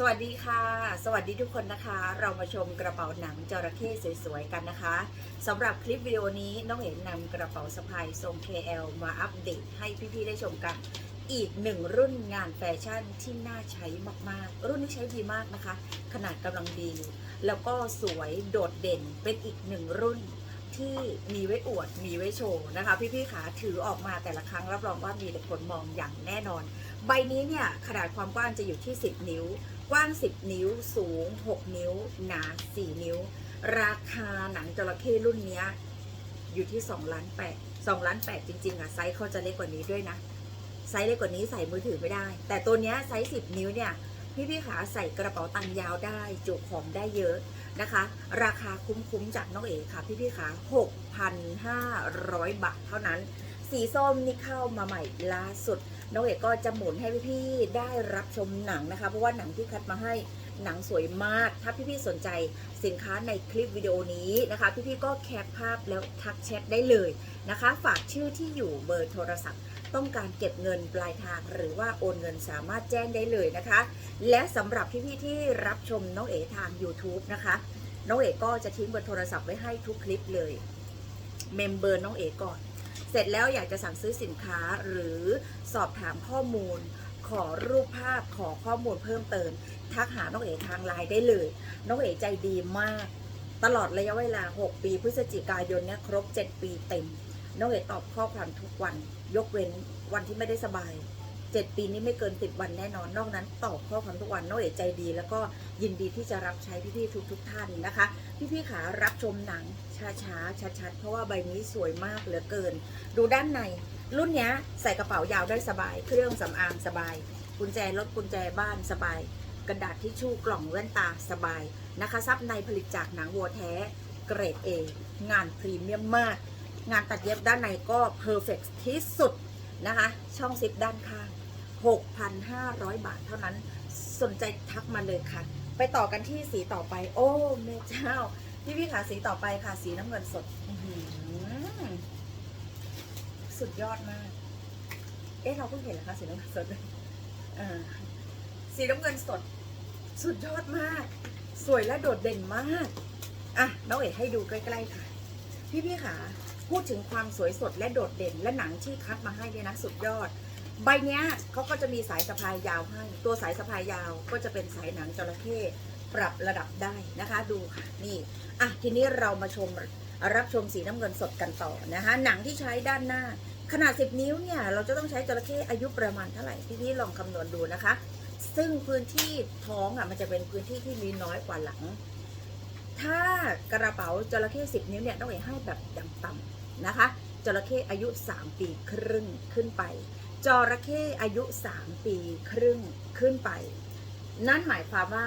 สวัสดีค่ะ สวัสดีทุกคนนะคะ เรามาชมกระเป๋าหนังจระเข้สวยๆกันนะคะสำหรับคลิปวิดีโอนี้น้องเอ๋นำกระเป๋าสะพายทรง KL มาอัปเดตให้พี่ๆได้ชมกัน อีกหนึ่งรุ่นงานแฟชั่นที่น่าใช้มากๆ รุ่นนี้ใช้ดีมากนะคะ ขนาดกำลังดี แล้วก็สวยโดดเด่นเป็นอีกหนึ่งรุ่นที่มีไว้อวดมีไว้โชว์นะคะ พี่ๆขาถือออกมาแต่ละครั้งรับรองว่ามีแต่คนมองอย่างแน่นอน ใบนี้เนี่ยขนาดความกว้างจะอยู่ที่ 10 นิ้ว กว้าง 10 นิ้ว สูง 6 นิ้ว หนา 4 นิ้ว ราคาหนังจระเข้รุ่นนี้อยู่ที่2ล้าน8 2ล้าน8จริงๆอะไซส์เขาจะเล็กกว่านี้ด้วยนะ ไซส์เล็กกว่านี้ใส่มือถือไม่ได้ แต่ตัวนี้ไซส์ 10 นิ้วเนี่ย พี่พี่ขาใส่กระเป๋าตังค์ยาวได้จุของได้เยอะนะคะ ราคาคุ้มๆจากน้องเอ๋ค่ะ พี่พี่ขา6,500 บาทเท่านั้น สีส้มนี่เข้ามาใหม่ล่าสุด น้องเอกก็จะหมุนให้พี่ๆได้รับชมหนังนะคะ เพราะว่าหนังที่คัดมาให้หนังสวยมาก ถ้าพี่ๆสนใจสินค้าในคลิปวิดีโอนี้นะคะ พี่ๆก็แคปภาพแล้วทักแชทได้เลยนะคะ ฝากชื่อที่อยู่เบอร์โทรศัพท์ ต้องการเก็บเงินปลายทางหรือว่าโอนเงินสามารถแจ้งได้เลยนะคะ และสำหรับพี่ๆที่รับชมน้องเอ๋ทาง YouTube นะคะ น้องเอ๋ก็จะทิ้งเบอร์โทรศัพท์ไว้ให้ทุกคลิปเลย เมมเบอร์น้องเอ๋ก่อน ร็จแล้วอยากจะสั่งซื้อสินค้าหรือสอบถามข้อมูล ขอรูปภาพขอข้อมูลเพิ่มเติม ทักหาน้องเอ๋ทางไลน์ได้เลย น้องเอ๋ใจดีมาก ตลอดระยะเวลา 6 ปีพฤศจิกายนเนี่ยครบ 7 ปีเต็ม น้องเอ๋ตอบข้อความทุกวัน ยกเว้นวันที่ไม่ได้สบาย 7ปีนี้ไม่เกิน10วันแน่นอน นอกนั้นตอบข้อความทุกวันน้องเอ๋ใจดี แล้วก็ยินดีที่จะรับใช้พี่ๆทุกๆท่านนะคะ พี่ๆขารับชมหนังช้าๆชัดๆเพราะว่าใบนี้สวยมากเหลือเกิน ดูด้านใน รุ่นนี้ใส่กระเป๋ายาวได้สบาย เครื่องสำอางสบาย กุญแจรถกุญแจบ้านสบาย กระดาษทิชชู่กล่องแว่นตาสบายนะคะซับในผลิตจากหนังวัวแท้เกรด A งานพรีเมียมมาก งานตัดเย็บด้านในก็เพอร์เฟกที่สุดนะคะ ช่องซิปด้านข้าง 6,500 บาทเท่านั้นสนใจทักมาเลยค่ะ ไปต่อกันที่สีต่อไป โอ้แม่เจ้า พี่พี่ขาสีต่อไปค่ะ สีน้ำเงินสดสุดยอดมาก เอ๊ะ เราเพิ่งเห็นแล้วค่ะสีน้ำเงินสดเออสีน้ำเงินสด สุดยอดมาก สวยและโดดเด่นมาก อะ น้องเอ๋ให้ดูใกล้ๆค่ะ พี่พี่ขาพูดถึงความสวยสดและโดดเด่นและหนังที่คัดมาให้เนี่ยนะ สุดยอด ใบเนี้ยเขาก็จะมีสายสะพายยาวให้ ตัวสายสะพายยาวก็จะเป็นสายหนังจระเข้ปรับระดับได้นะคะดูค่ะนี่อะทีนี้เรามาชมรับชมสีน้ำเงินสดกันต่อนะคะ หนังที่ใช้ด้านหน้า ขนาด 10 นิ้วเนี่ย เราจะต้องใช้จระเข้อายุประมาณเท่าไหร่พี่ๆลองคำนวณดูนะคะ ซึ่งพื้นที่ท้องอะมันจะเป็นพื้นที่ที่มีน้อยกว่าหลัง ถ้ากระเป๋าจระเข้10 นิ้วเนี่ยต้องให้แบบอย่างต่ำนะคะจระเข้อายุ 3 ปีครึ่งขึ้นไป จระเข้อายุ 3 ปีครึ่งขึ้นไป นั่นหมายความว่า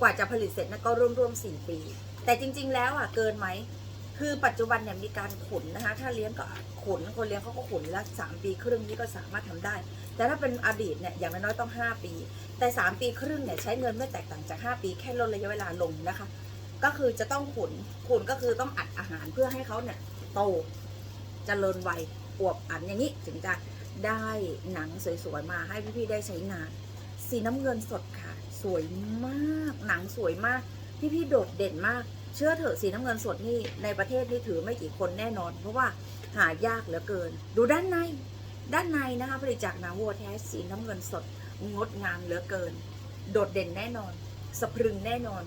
กว่าจะผลิตเสร็จนะก็ร่วมๆ4ปี แต่จริง ๆ แล้วอะเกินไหม คือปัจจุบันเนี่ยมีการขุนนะคะ ถ้าเลี้ยงก็ขุนคนเลี้ยงเขาก็ขุนแล้วสามปีครึ่งนี่ก็สามารถทำได้ แต่ถ้าเป็นอดีตเนี่ยอย่างน้อยๆต้อง 5 ปี แต่ 3 ปีครึ่งเนี่ยใช้เงินไม่แตกต่างจาก 5 ปีแค่ลดระยะเวลาลงนะคะ ก็คือจะต้องขุนขุนก็คือต้องอัดอาหารเพื่อให้เขาเนี่ยโตจเจริญวัยอวบอันอย่างนี้ถึงจะ ได้หนังสวยๆมาให้พี่ๆได้ใช้งาน สีน้ำเงินสดค่ะ สวยมากหนังสวยมาก พี่ๆโดดเด่นมาก เชื่อเถอะสีน้ำเงินสดนี่ในประเทศนี่ถือไม่กี่คนแน่นอน เพราะว่าหายากเหลือเกิน ดูด้านใน ด้านในนะคะผลิตจากหนังวัวแท้สีน้ำเงินสดงดงามเหลือเกิน โดดเด่นแน่นอน สะพรึงแน่นอน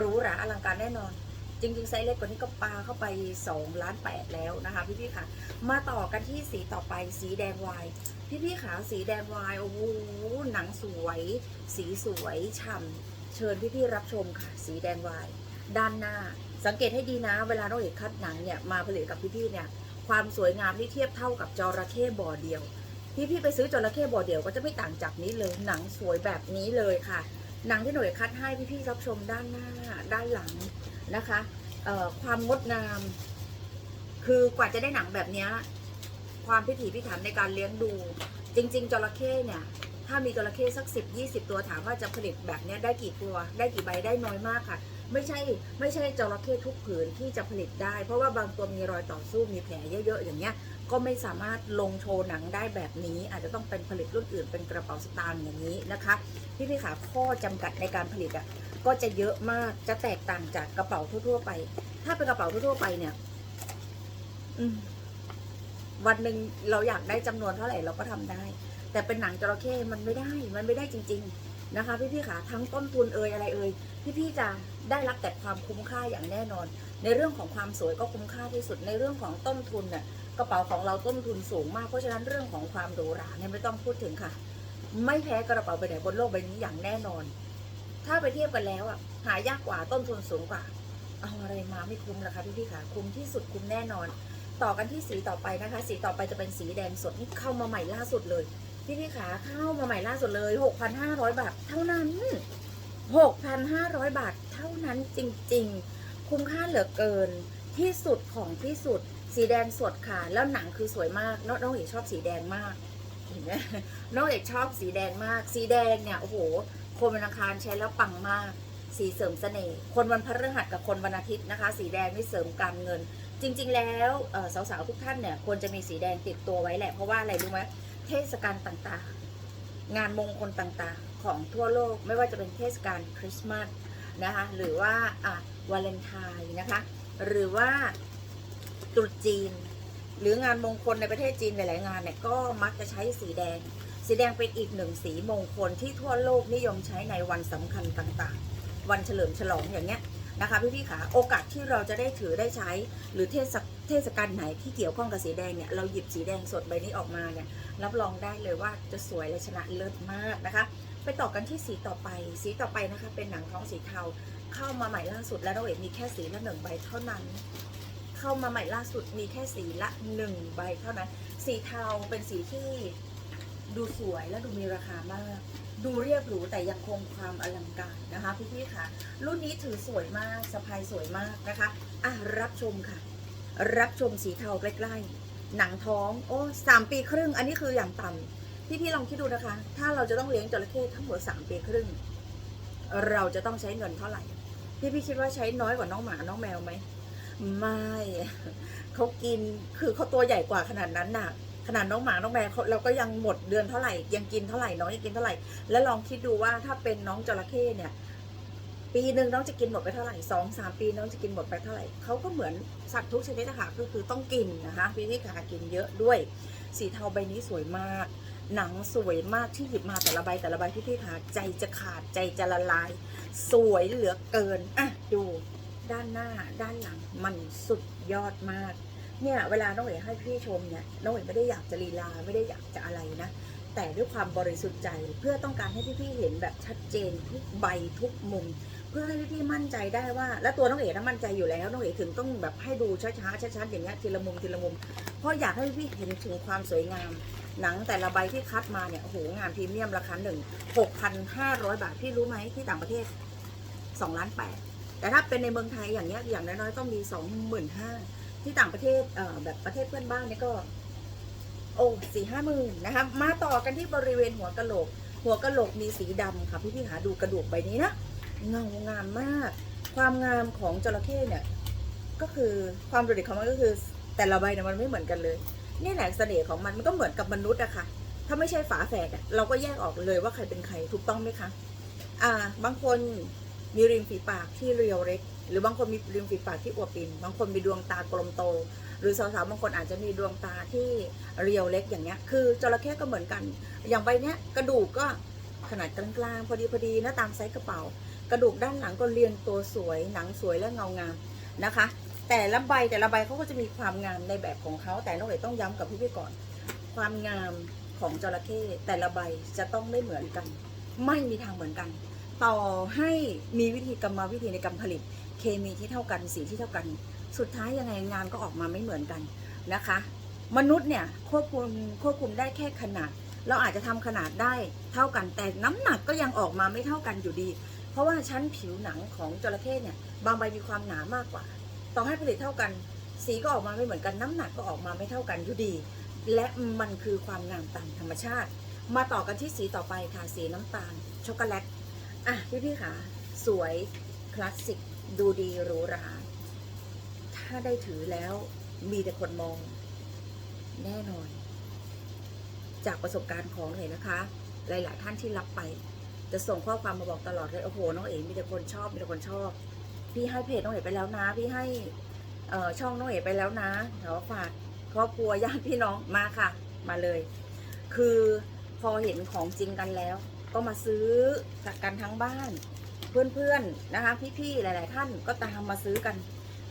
รูหราอลังการแน่นอน จริงๆไซส์เล็กกว่านี้ก็ปาเข้าไป2ล้าน8แล้วนะคะพี่ๆค่ะ มาต่อกันที่สีต่อไปสีแดงวายพี่ๆขาสีแดงวายโอ้โหหนังสวย สีสวยฉ่ำเชิญพี่ๆรับชมค่ะ สีแดงวายด้านหน้า สังเกตให้ดีนะ เวลาน้องเอกคัดหนังเนี่ยมาผลิตกับพี่ๆเนี่ยความสวยงามที่เทียบเท่ากับจระเข้บ่อเดียวพี่ๆไปซื้อจระเข้บ่อเดียวก็จะไม่ต่างจากนี้เลยหนังสวยแบบนี้เลยค่ะ หนังที่หน่วยคัดให้พี่ๆรับชมด้านหน้าด้านหลังนะคะ ความงดงาม คือกว่าจะได้หนังแบบนี้ความพิถีพิถันในการเลี้ยงดู จริง ๆจระเข้เนี่ย ถ้ามีจระเข้สักสิบยี่สิบตัวถามว่าจะผลิตแบบนี้ได้กี่ตัว ได้กี่ใบได้น้อยมากค่ะ ไม่ใช่ ไม่ใช่จระเข้ทุกผืนที่จะผลิตได้ เพราะว่าบางตัวมีรอยต่อสู้มีแผลเยอะๆอย่างเงี้ยก็ไม่สามารถลงโชว์หนังได้แบบนี้ อาจจะต้องเป็นผลิตรุ่นอื่นเป็นกระเป๋าสตางค์อย่างนี้นะคะพี่พี่ขาข้อจำกัดในการผลิตอะ ก็จะเยอะมากจะแตกต่างจากกระเป๋าทั่วๆไป ถ้าเป็นกระเป๋าทั่วๆไปเนี่ยวันหนึ่งเราอยากได้จำนวนเท่าไหร่เราก็ทำได้ แต่เป็นหนังจระเข้มันไม่ได้ มันไม่ได้จริง ๆ นะคะ พี่พี่ขาทั้งต้นทุนเอ่ยอะไรเอ่ยพี่พี่จะได้รับแต่ความคุ้มค่าอย่างแน่นอน ในเรื่องของความสวยก็คุ้มค่าที่สุดในเรื่องของต้นทุนเนี่ยกระเป๋าของเราต้นทุนสูงมากเพราะฉะนั้นเรื่องของความหรูหราเนี่ยไม่ต้องพูดถึงค่ะ ไม่แพ้กระเป๋าใบไหนบนโลกใบนี้อย่างแน่นอน ถ้าไปเทียบกันแล้วอะหายากกว่าต้นทุนสูงกว่า เอาอะไรมาไม่คุ้มล่ะคะพี่พี่ค่ะคุ้มที่สุดคุ้มแน่นอน ต่อกันที่สีต่อไปนะคะ สีต่อไปจะเป็นสีแดงสดนี่เข้ามาใหม่ล่าสุดเลย พี่พี่ๆขาเข้ามาใหม่ล่าสุดเลย 6,500 บาทเท่านั้น 6,500 บาทเท่านั้นจริงๆ คุ้มค่าเหลือเกินที่สุดของที่สุดสีแดงสดค่ะ แล้วหนังคือสวยมากน้องน้องเอกชอบสีแดงมากเห็นไหมน้องเอกชอบสีแดงมาก สีแดงเนี่ยโอ้โห คนวันอังคารใช้แล้วปังมาก สีเสริมเสน่ห์คนวันพฤหัสกับคนวันอาทิตย์นะคะ สีแดงนี่เสริมการเงิน จริง ๆ แล้วสาวๆทุกท่านเนี่ยควรจะมีสีแดงติดตัวไว้แหละเพราะว่าอะไรรู้ไหมเทศกาลต่างๆ งานมงคลต่างๆ ของทั่วโลกไม่ว่าจะเป็นเทศกาลคริสต์มาสนะคะหรือว่าวาเลนไทน์นะคะหรือว่าตรุษจีน หรืองานมงคลในประเทศจีนหลายๆงานเนี่ยก็มักจะใช้สีแดง สีแดงเป็นอีกหนึ่งสีมงคลที่ทั่วโลกนิยมใช้ในวันสำคัญต่างๆ วันเฉลิมฉลองอย่างเงี้ยนะคะพี่ๆขาโอกาสที่เราจะได้ถือได้ใช้ หรือเทศกเทศกาลไหนที่เกี่ยวข้องกับสีแดงเนี่ยเราหยิบสีแดงสดใบนี้ออกมาเนี่ยรับรองได้เลยว่าจะสวยและชนะเลิศมากนะคะ ไปต่อกันที่สีต่อไป สีต่อไปนะคะ เป็นหนังท้องสีเทาเข้ามาใหม่ล่าสุดแล้วเราเห็นมีแค่สีละหนึ่งใบเท่านั้น เข้ามาใหม่ล่าสุดมีแค่สีละหนึ่งใบเท่านั้น สีเทาเป็นสีที่ ดูสวยและดูมีราคามาก ดูเรียบหรูแต่ยังคงความอลังการนะคะพี่ๆค่ะ รุ่นนี้ถือสวยมากสะพายสวยมากนะคะอะรับชมค่ะ รับชมสีเทาใกล้ๆ หนังท้องโอ้สามปีครึ่ง อันนี้คืออย่างต่ำพี่ๆลองคิดดูนะคะ ถ้าเราจะต้องเลี้ยงจระเข้ทั้งหมดสามปีครึ่ง เราจะต้องใช้เงินเท่าไหร่ พี่ๆคิดว่าใช้น้อยกว่าน้องหมาน้องแมวไหมไม่เขากินคือเขาตัวใหญ่กว่าขนาดนั้นน่ะ ขนาดน้องหมา น้องแมวเราก็ยังหมดเดือนเท่าไหร่ ยังกินเท่าไหร่น้องยังกินเท่าไหร่ แล้วลองคิดดูว่าถ้าเป็นน้องจระเข้เนี่ย ปีหนึ่งน้องจะกินหมดไปเท่าไหร่สองสามปีน้องจะกินหมดไปเท่าไหร่เขาก็เหมือนสัตว์ทุกชนิดนะคะก็คือต้องกินนะคะพี่ที่ขากินเยอะด้วย สีเทาใบนี้สวยมาก หนังสวยมากที่หยิบมาแต่ละใบแต่ละใบพี่พี่ขาใจจะขาดใจจะละลาย สวยเหลือเกินอะดูด้านหน้าด้านหลังมันสุดยอดมาก เนี่ยเวลาน้องเอ๋ให้พี่ชมเนี่ยน้องเอ๋ไม่ได้อยากจะลีลาไม่ได้อยากจะอะไรนะ แต่ด้วยความบริสุทธิ์ใจเพื่อต้องการให้พี่ๆเห็นแบบชัดเจนทุกใบทุกมุม เพื่อให้พี่ๆมั่นใจได้ว่า และตัวน้องเอ๋น่ะมั่นใจอยู่แล้วน้องเอ๋ถึงต้องแบบให้ดูช้าๆชัดๆอย่างเงี้ยทีละมุมทีละมุม เพราะอยากให้พี่เห็นถึงความสวยงามหนังแต่ละใบที่คัดมาเนี่ยโอ้โหงานพรีเมียมราคาหนึ่งหกพันห้าร้อยบาทพี่รู้ไหมที่ต่างประเทศสองล้านแปดแต่ถ้าเป็นในเมืองไทยอย่างเนี้ยอย่างน้อยๆต้องมีสองหมื่นห้า ที่ต่างประเทศเแบบประเทศเพื่อนบ้านเนี่ยก็ โอ้สี่ห้าหมื่นนะคะมาต่อกันที่บริเวณหัวกะโหลก หัวกะโหลกมีสีดำค่ะพี่พี่หาดูกระดูกใบนี้นะเงางามมาก ความงามของจระเข้เนี่ย ก็คือความโดดเด่นของมันก็คือ แต่ละใบเนี่ยมันไม่เหมือนกันเลย นี่แหละเสน่ห์ของมันมันก็เหมือนกับมนุษย์อะค่ะ ถ้าไม่ใช่ฝาแฝดเราก็แยกออกเลยว่าใครเป็นใครถูกต้องไหมคะอ่า บางคน มีริมฝีปากที่เรียวเล็ก หรือบางคนมีริมฝีปากที่อวบอิ่มบางคนมีดวงตากลมโต หรือสาวๆบางคนอาจจะมีดวงตาที่เรียวเล็กอย่างเงี้ยคือจระเข้ก็เหมือนกัน อย่างใบเนี้ยกระดูกก็ขนาดกลางๆพอดีพอดีนะตามไซส์กระเป๋า กระดูกด้านหลังก็เรียงตัวสวยหนังสวยและเงางามนะคะ แต่ละใบแต่ละใบเขาก็จะมีความงามในแบบของเขาแต่น้องเอ๋ต้องย้ำกับพี่ๆก่อน ความงามของจระเข้แต่ละใบจะต้องไม่เหมือนกัน ไม่มีทางเหมือนกัน ต่อให้มีวิธีกรรมวิธีในการผลิต เคมีที่เท่ากันสีที่เท่ากัน สุดท้ายยังไงงานก็ออกมาไม่เหมือนกันนะคะ มนุษย์เนี่ยควบคุมควบคุมได้แค่ขนาด เราอาจจะทำขนาดได้เท่ากันแต่น้ำหนักก็ยังออกมาไม่เท่ากันอยู่ดี เพราะว่าชั้นผิวหนังของจระเข้เนี่ยบางใบมีความหนามากกว่า ต่อให้ผลิตเท่ากัน สีก็ออกมาไม่เหมือนกัน น้ำหนักก็ออกมาไม่เท่ากันอยู่ดี และมันคือความงามตามธรรมชาติ มาต่อกันที่สีต่อไปค่ะสีน้ำตาลช็อกโกแลต อะพี่พี่ๆค่ะ สวยคลาสสิก ดูดีหรูหรา ถ้าได้ถือแล้วมีแต่คนมอง แน่นอน จากประสบการณ์ของเลยนะคะ หลาย ๆ ท่านที่รับไป จะส่งข้อความมาบอกตลอดเลย โอ้โห น้องเอ๋มีแต่คนชอบ มีแต่คนชอบ พี่ให้เพจน้องเอ๋ไปแล้วนะ พี่ให้ช่องน้องเอ๋ไปแล้วนะเดี๋ยวฝากครอบครัวญาติพี่น้องมาค่ะ มาเลย คือพอเห็นของจริงกันแล้ว ก็มาซื้อจากกันทั้งบ้าน เพื่อนๆนะคะ พี่ๆหลาย ๆ ท่านก็ตามมาซื้อกัน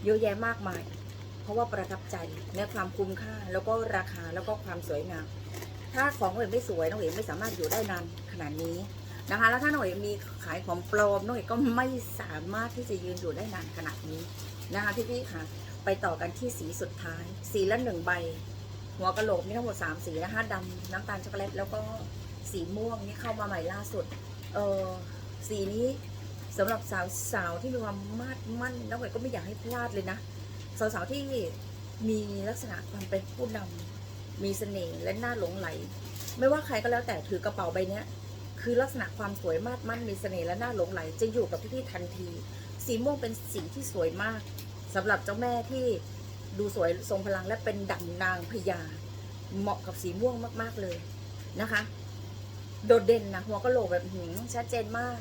เยอะแยะมากมาย เพราะว่าประทับใจในความคุ้มค่าแล้วก็ราคาแล้วก็ความสวยงามถ้าของน้องเอ๋ไม่สวยน้องเอ๋ไม่สามารถอยู่ได้นานขนาดนี้นะคะ แล้วถ้าน้องเอ๋มีขายของปลอมน้องเอ๋ก็ไม่สามารถที่จะยืนอยู่ได้นานขนาดนี้นะคะพี่ๆค่ะ ไปต่อกันที่สีสุดท้าย สีละหนึ่งใบ หัวกะโหลกมีทั้งหมด3สีนะคะดำน้ำตาลช็อกโกแลตแล้วก็ สีม่วงนี่เข้ามาใหม่ล่าสุด เออสีนี้สำหรับสาวสาวที่มีความมาดมั่นน้องเอ๋ก็ไม่อยากให้พลาดเลยนะสาวๆที่มีลักษณะความเป็นผู้นำมีเสน่ห์และน่าหลงไหล ไม่ว่าใครก็แล้วแต่ถือกระเป๋าใบเนี้ยคือลักษณะความสวยมาดมั่นมีเสน่ห์และน่าหลงไหล จะอยู่กับพี่ๆทันที สีม่วงเป็นสีที่สวยมากสำหรับเจ้าแม่ที่ดูสวยทรงพลังและเป็นดั่งนางพญาเหมาะกับสีม่วงมากๆเลยนะคะ โดดเด่นนะหัวกะโหลกแบบหืมชัดเจนมาก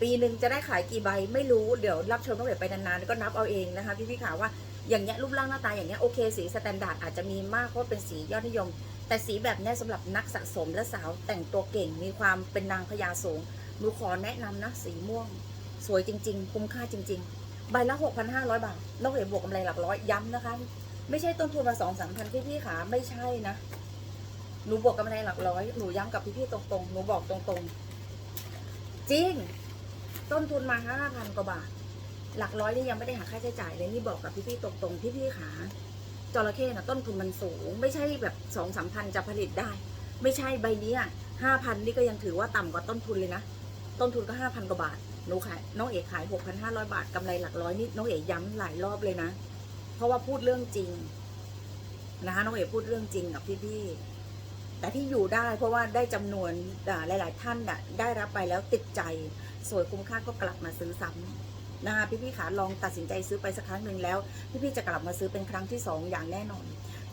ปีหนึ่งจะได้ขายกี่ใบไม่รู้เดี๋ยวรับชมต้องเดี๋ยวไปนานๆก็นับเอาเองนะคะพี่พี่ขาว่าอย่างเงี้ยรูปร่างหน้าตาอย่างเงี้ยโอเคสีสแตนดาร์ดอาจจะมีมากเพราะเป็นสียอดนิยม แต่สีแบบเนี้ยสำหรับนักสะสมและสาวแต่งตัวเก่งมีความเป็นนางพญาสูงหนูขอแนะนำนะสีม่วง สวยจริง ๆ คุ้มค่าจริง ๆ ใบละ 6,500 บาทนอกเหนือบวกกำไรหลักร้อยย้ำนะคะ ไม่ใช่ต้นทุนมาสองสามพันพี่พี่ๆขาไม่ใช่นะ หนูบวกกำไรหลักร้อย หนูย้ำกับพี่พี่ๆตรงๆ หนูบอกตรงๆ จริง ต้นทุนมาห้าพันกว่าบาท หลักร้อยนี่ยังไม่ได้หาค่าใช้จ่ายเลยนี่บอกกับพี่พี่ๆตรงๆพี่พี่ๆขาจระเข้นะต้นทุนมันสูง ไม่ใช่แบบสองสามพันจะผลิตได้ ไม่ใช่ใบนี้ห้าพันนี่ก็ยังถือว่าต่ำกว่าต้นทุนเลยนะ ต้นทุนก็ห้าพันกว่าบาทหนูขายน้องเอกขายหกพันห้าร้อยบาทกำไรหลักร้อยนี่น้องเอกย้ำหลายรอบเลยนะ เพราะว่าพูดเรื่องจริงนะคะน้องเอกพูดเรื่องจริงกับพี่ๆ ที่อยู่ได้เพราะว่าได้จำนวนอ่าหลาย ๆ ท่านน่ะได้รับไปแล้วติดใจ สวยคุ้มค่าก็กลับมาซื้อซ้ำนะคะพี่ๆขาลองตัดสินใจซื้อไปสักครั้งหนึ่งแล้ว พี่ๆจะกลับมาซื้อเป็นครั้งที่สองอย่างแน่นอน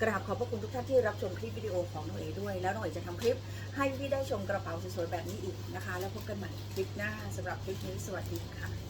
กราบขอบพระคุณทุกท่านที่รับชมคลิปวิดีโอของน้องเอด้วย แล้วน้องเอจะทำคลิปให้พี่ได้ชมกระเป๋าสวยๆแบบนี้อีกนะคะ แล้วพบกันใหม่คลิปหน้าสำหรับคลิปนี้สวัสดีค่ะ